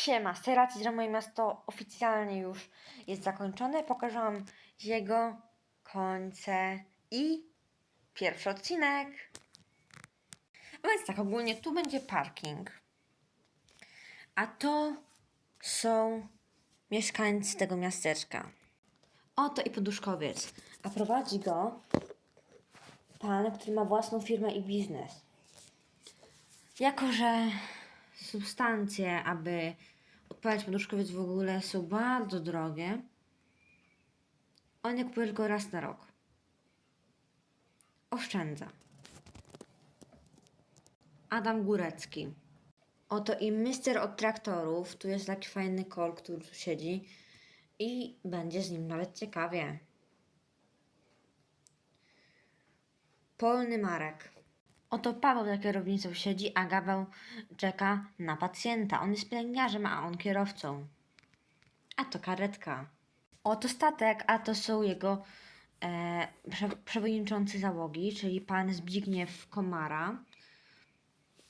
Siema, z tej racji, że moje miasto oficjalnie już jest zakończone, pokażę Wam jego końce i pierwszy odcinek. A więc tak, ogólnie tu będzie parking. A to są mieszkańcy tego miasteczka. Oto i poduszkowiec. A prowadzi go pan, który ma własną firmę i biznes. Jako, że substancje, aby odpalić poduszkowiec w ogóle są bardzo drogie, on je kupuje tylko raz na rok. Oszczędza. Adam Górecki. Oto i mister od traktorów. Tu jest taki fajny kol, który tu siedzi. I będzie z nim nawet ciekawie. Polny Marek. Oto Paweł za kierownicą siedzi, a Gaweł czeka na pacjenta. On jest pielęgniarzem, a on kierowcą. A to karetka. Oto statek, a to są jego e, prze, przewodniczący załogi, czyli pan Zbigniew Komara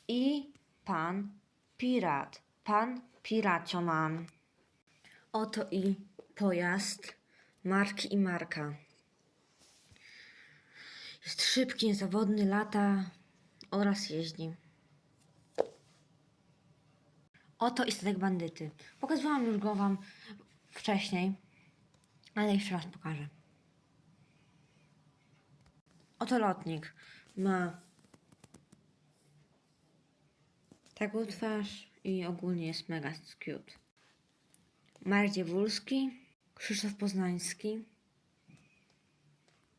i pan Pirat, pan Piracioman. Oto i pojazd marki i marka. Jest szybki, niezawodny, lata oraz jeździ. Oto i statek bandyty. Pokazywałam już go Wam wcześniej, ale jeszcze raz pokażę. Oto lotnik. Ma taką twarz i ogólnie jest mega cute. Marek Dziewulski, Krzysztof Poznański,